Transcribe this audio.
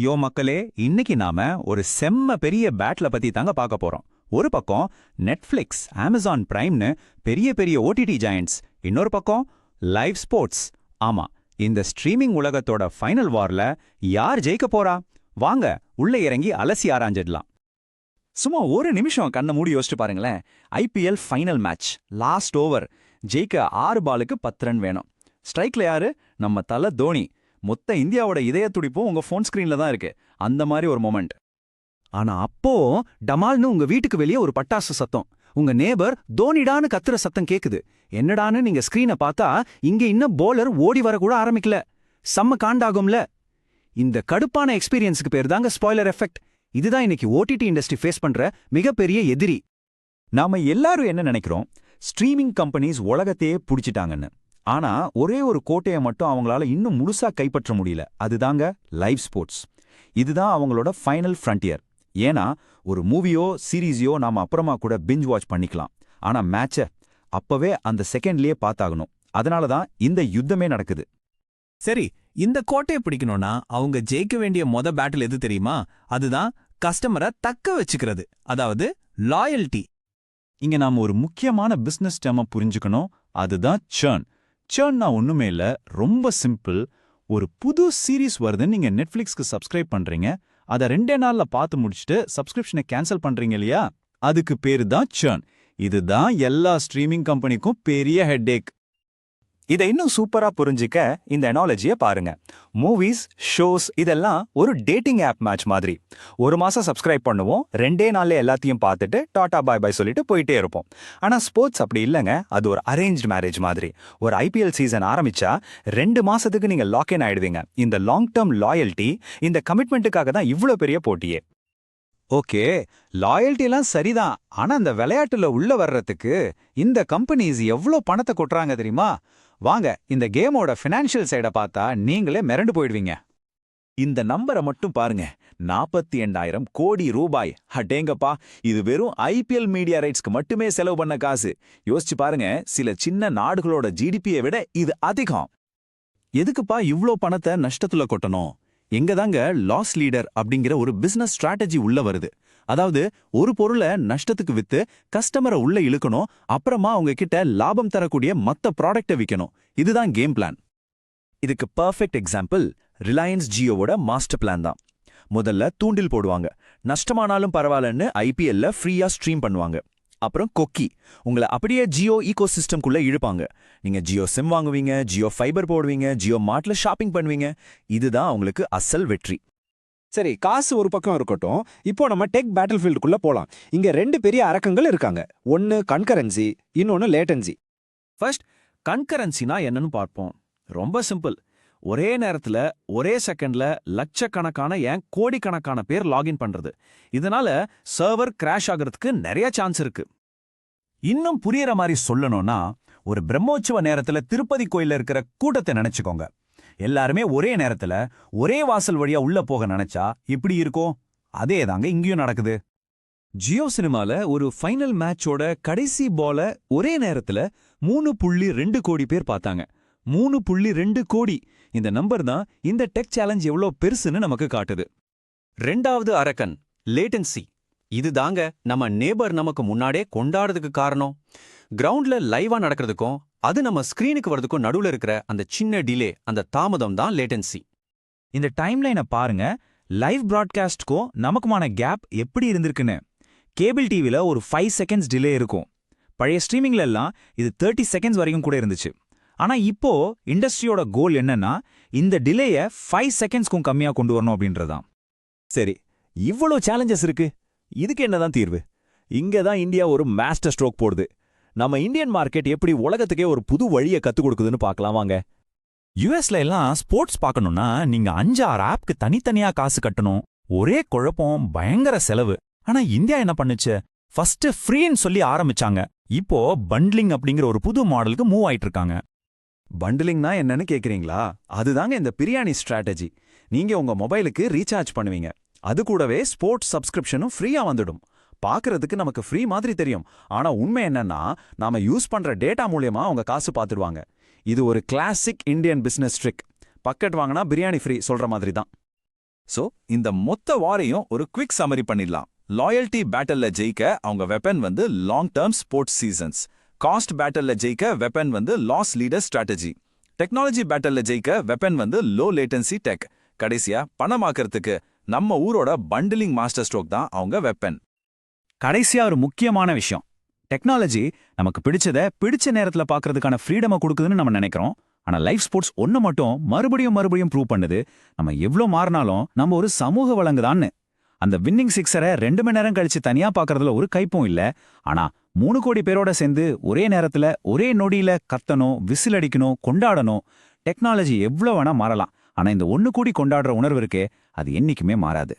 யோ மக்களே இன்னைக்கு நாம ஒரு செம்ம பெரிய பேட்ல பத்தி தாங்க பார்க்க போறோம். ஒரு பக்கம் நெட்ஃபிளிக்ஸ் அமேசான் பிரைம்னு பெரிய பெரிய ஓடிடி ஜாயண்ட்ஸ் இன்னொரு பக்கம் லைவ் ஸ்போர்ட்ஸ் ஆமா இந்த ஸ்ட்ரீமிங் உலகத்தோட ஃபைனல் வார்ல யார் ஜெயிக்க போறா? வாங்க உள்ள இறங்கி அலசி ஆராய்ஞ்சிடலாம். சும்மா ஒரு நிமிஷம் கண்ணை மூடி யோசிச்சு பாருங்களேன். IPL final match last over ஜெயிக்க ஆறு பாலுக்கு பத்து ரன் வேணும். ஸ்ட்ரைக்ல யாரு? நம்ம தலை தோனி. மொத்த இந்தியாவோட இதய துடிப்பும் உங்க ஃபோன் ஸ்கிரீன்ல தான் இருக்கு. அந்த மாதிரி ஒரு மொமெண்ட் ஆனா அப்போ டமால்னு உங்க வீட்டுக்கு வெளியே ஒரு பட்டாசு சத்தம். உங்க நேபர் தோனிடான்னு கத்துற சத்தம் கேக்குது. என்னடான்னு நீங்க ஸ்கிரீனை பார்த்தா இங்க இன்னும் போலர் ஓடி வரக்கூட ஆரம்பிக்கல. செம்ம காண்டாகும்ல. இந்த கடுப்பான எக்ஸ்பீரியன்ஸுக்கு பேர் தாங்க ஸ்பாய்லர் எஃபெக்ட் இதுதான் இன்னைக்கு ஓடிடி இண்டஸ்ட்ரி ஃபேஸ் பண்ற மிகப்பெரிய எதிரி. நாம எல்லாரும் என்ன நினைக்கிறோம்? ஸ்ட்ரீமிங் கம்பெனிஸ் உலகத்தையே புடிச்சிட்டாங்கன்னு. ஆனா ஒரே ஒரு கோட்டையை மட்டும் அவங்களால இன்னும் முழுசா கைப்பற்ற முடியல. அதுதாங்க லைவ் ஸ்போர்ட்ஸ் இதுதான் அவங்களோட ஃபைனல் ஃப்ரண்டியர் ஏன்னா ஒரு மூவியோ சீரீஸையோ நாம அப்புறமா கூட பிஞ்ச் வாட்ச் பண்ணிக்கலாம். ஆனா மேட்ச அப்பவே அந்த செகண்ட்லயே பார்த்தாகணும். அதனால தான் இந்த யுத்தமே நடக்குது. சரி இந்த கோட்டையை பிடிக்கணும்னா அவங்க ஜெயிக்க வேண்டிய மொத பேட்டில் எது தெரியுமா? அதுதான் கஸ்டமரை தக்க வச்சுக்கிறது. அதாவது லாயல்டி இங்க நாம ஒரு முக்கியமான பிசினஸ் டேம புரிஞ்சுக்கணும். அதுதான் சேர்ன் சர்ன்னா ஒன்றுமே இல்லை ரொம்ப சிம்பிள் ஒரு புது சீரீஸ் வருதுன்னு நீங்க நெட்ஃபிளிக்ஸ்க்கு சப்ஸ்கிரைப் பண்றீங்க. அதை ரெண்டே நாள்ல பார்த்து முடிச்சுட்டு சப்ஸ்கிரிப்ஷனை கேன்சல் பண்றீங்க இல்லையா? அதுக்கு பேரு தான் சர்ன் இதுதான் எல்லா ஸ்ட்ரீமிங் கம்பெனிக்கும் பெரிய ஹெட்டேக் இதை இன்னும் சூப்பரா புரிஞ்சிக்க இந்த அனாலஜியை பாருங்க. மூவிஸ் ஷோஸ் இதெல்லாம் ஒரு டேட்டிங் ஆப் மேட்ச் மாதிரி. ஒரு மாசம் சப்ஸ்கிரைப் பண்ணுவோம் ரெண்டே நாள்ல எல்லாத்தையும் பார்த்துட்டு டாடா பாய் பாய் சொல்லிட்டு போயிட்டே இருப்போம். ஆனா ஸ்போர்ட்ஸ் அப்படி இல்லைங்க அது ஒரு அரேஞ்ச் மேரேஜ் மாதிரி. ஒரு ஐபிஎல் சீசன் ஆரம்பிச்சா ரெண்டு மாசத்துக்கு நீங்க லாக் இன் ஆயிடுவீங்க. இந்த லாங் டேர்ம் லாயல்ட்டி இந்த கமிட்மெண்ட்டுக்காக தான் இவ்ளோ பெரிய போட்டியே. ஓகே லாயல்ட்டிலாம் சரிதான். ஆனா அந்த விளையாட்டுல உள்ள வர்றதுக்கு இந்த கம்பெனிஸ் எவ்வளோ பணத்தை கொட்டுறாங்க தெரியுமா? வாங்க இந்த கேமோட ஃபினான்ஷியல் சைட பார்த்தா நீங்களே மிரண்டு போயிடுவீங்க. இந்த நம்பரை மட்டும் பாருங்க. நாற்பத்தி எண்ணாயிரம் கோடி ரூபாய். அடேங்கப்பா இது வெறும் ஐபிஎல் மீடியா ரைட்ஸ்க்கு மட்டுமே செலவு பண்ண காசு. யோசிச்சு பாருங்க சில சின்ன நாடுகளோட ஜிடிபியை விட இது அதிகம். எதுக்குப்பா இவ்ளோ பணத்தை நஷ்டத்துல கொட்டணும்? எங்க தாங்க லாஸ் லீடர் அப்படிங்கிற ஒரு பிசினஸ் ஸ்ட்ராட்டஜி உள்ள வருது. அதாவது ஒரு பொருளை நஷ்டத்துக்கு வித்து கஸ்டமரை உள்ள இழுக்கணும் அப்புறமா அவங்க கிட்ட லாபம் தரக்கூடிய மத்த ப்ராடக்ட விற்கணும் இதுதான் கேம் பிளான் இதுக்கு பர்ஃபெக்ட் எக்ஸாம்பிள் ரிலையன்ஸ் ஜியோவோட மாஸ்டர் பிளான் தான். முதல்ல தூண்டில் போடுவாங்க. நஷ்டமானாலும் பரவாயில்லன்னு ஐபிஎல்ல ஃப்ரீயா ஸ்ட்ரீம் பண்ணுவாங்க. அப்புறம் கொக்கி. உங்களை அப்படியே ஜியோ ஈகோ சிஸ்டம்குள்ள இழுப்பாங்க. நீங்க ஜியோ சிம் வாங்குவீங்க ஜியோ ஃபைபர் போடுவீங்க ஜியோ மார்ட்ல ஷாப்பிங் பண்ணுவீங்க. இதுதான் உங்களுக்கு அசல் வெற்றி. சரி காசு ஒரு பக்கம் இருக்கட்டும். இப்போ நம்ம டெக் பேட்டில் ஃபீல்டுக்குள்ள போலாம். இங்க ரெண்டு பெரிய அரக்கங்கள் இருக்காங்க. ஒன்னு கன்கரன்சி இன்னொன்னு லேட்டன்சி ஃபர்ஸ்ட் கன்கரன்சினா என்னன்னு பார்ப்போம். ரொம்ப சிம்பிள் ஒரே நேரத்துல ஒரே செகண்ட்ல லட்சக்கணக்கான ஏன் கோடிக்கணக்கான பேர் லாகின் பண்றது. இதனால சர்வர் கிராஷ் ஆகிறதுக்கு நிறைய சான்ஸ் இருக்கு. இன்னும் புரியற மாதிரி சொல்லணும்னா ஒரு பிரம்மோற்சவ நேரத்துல திருப்பதி கோயில்ல இருக்கிற கூட்டத்தை நினைச்சுக்கோங்க. எல்லாருமே ஒரே நேரத்துல ஒரே வாசல் வழியா உள்ள போக நினைச்சா இப்படி இருக்கும்? அதே தாங்க இங்கேயும் நடக்குது. ஜியோ சினிமால ஒரு ஃபைனல் மேட்சோட கடைசி பால ஒரே நேரத்துல மூணு புள்ளி ரெண்டு கோடி பேர் பார்த்தாங்க. மூணு புள்ளி ரெண்டு கோடி. இந்த நம்பர் தான் இந்த டெக் சேலஞ்ச் எவ்வளோ பெருசுன்னு நமக்கு காட்டுது. ரெண்டாவது அரக்கன் லேட்டன்சி. இது தாங்க நம்ம நேபர் நமக்கு முன்னாடே கொண்டாடுறதுக்கு காரணம். கிரவுண்ட்ல லைவா நடக்கிறதுக்கும் அது நம்ம ஸ்க்ரீனுக்கு வரதுக்கும் நடுவுல இருக்கிற அந்த சின்ன டிலே அந்த தாமதம் தான் லேட்டன்சி இந்த டைம்லைனை பாருங்க லைவ் பிராட்காஸ்ட்க்கும் நமக்குமான கேப் எப்படி இருந்திருக்குன்னு. கேபிள் டிவில ஒரு ஃபைவ் செகண்ட்ஸ் டிலே இருக்கும். பழைய ஸ்ட்ரீமிங்ல எல்லாம் இது தேர்ட்டி செகண்ட்ஸ் வரைக்கும் கூட இருந்துச்சு. ஆனா இப்போ இண்டஸ்ட்ரியோட கோல் என்னன்னா இந்த டிலேய ஃபைவ் செகண்ட்ஸ்க்கும் கம்மியா கொண்டு வரணும் அப்படின்றதான் சரி இவ்வளோ சேலஞ்சஸ் இருக்கு. இதுக்கு என்னதான் தீர்வு? இங்க தான் இந்தியா ஒரு மாஸ்டர் ஸ்ட்ரோக் போடுது. நம்ம இந்தியன் மார்க்கெட் எப்படி உலகத்துக்கே ஒரு புது வழியை கத்துக் கொடுக்குதுன்னு பார்க்கலாம் வாங்க. யுஎஸ்ல எல்லாம் ஸ்போர்ட்ஸ் பார்க்கணும்னா நீங்க அஞ்சாறு ஆப்க்கு தனித்தனியா காசு கட்டணும். ஒரே குழப்பம் பயங்கர செலவு. ஆனா இந்தியா என்ன பண்ணுச்சு? ஃபர்ஸ்ட் ஃப்ரீன்னு சொல்லி ஆரம்பிச்சாங்க. இப்போ பண்ட்லிங் அப்படிங்கிற ஒரு புது மாடலுக்கு மூவ் ஆயிட்டு இருக்காங்க பண்டிலிங்னா என்னன்னு கேக்குறீங்களா? அதுதாங்க இந்த பிரியாணி ஸ்ட்ராட்டஜி நீங்க உங்க மொபைலுக்கு ரீசார்ஜ் பண்ணுவீங்க. அது கூடவே ஸ்போர்ட்ஸ் சப்ஸ்கிரிப்ஷனும் ஃப்ரீயா வந்துடும். பார்க்கறதுக்கு நமக்கு ஃப்ரீ மாதிரி தெரியும். ஆனா உண்மை என்னன்னா நாம யூஸ் பண்ற டேட்டா மூலியமா அவங்க காசு பார்த்துடுவாங்க இது ஒரு classic Indian business trick bucket வாங்கினா பிரியாணி ஃப்ரீ சொல்ற மாதிரி தான். சோ இந்த மொத்த வாரையும் ஒரு குவிக் சமரி பண்ணிடலாம். லாயல்டி பேட்டல்ல ஜெயிக்க அவங்க வெப்பன் வந்து long term sports seasons cost பேட்டல்ல ஜெயிக்க வெப்பன் வந்து லாஸ் லீடர் ஸ்ட்ராட்டஜி டெக்னாலஜி பேட்டல்ல ஜெயிக்க வெப்பன் வந்து லோ லேட்டன்சி டெக் கடைசியா பணமாக்கிறதுக்கு நம்ம ஊரோட பண்டிலிங் மாஸ்டர் ஸ்ட்ரோக் தான் அவங்க வெப்பன் கடைசியா ஒரு முக்கியமான விஷயம். டெக்னாலஜி நமக்கு பிடிச்சத பிடிச்ச நேரத்துல பார்க்கறதுக்கான ஃப்ரீடமை கொடுக்குதுன்னு நம்ம நினைக்கிறோம். ஆனா லைஃப் ஸ்போர்ட்ஸ் ஒன்று மட்டும் மறுபடியும் மறுபடியும் ப்ரூவ் பண்ணுது. நம்ம எவ்ளோ மாறினாலும் நம்ம ஒரு சமூக வழங்குதான்னு. அந்த வின்னிங் சிக்ஸரை ரெண்டு மணி நேரம் கழிச்சு தனியா பார்க்கறதுல ஒரு கைப்பும் இல்ல. ஆனா மூணு கோடி பேரோட சேர்ந்து ஒரே நேரத்துல ஒரே நொடியில கத்தணும் விசில் அடிக்கணும் கொண்டாடணும். டெக்னாலஜி எவ்வளோ வேணா மாறலாம். ஆனா இந்த ஒன்னு கூடி கொண்டாடுற உணர்வு இருக்கே அது என்றைக்குமே மாறாது.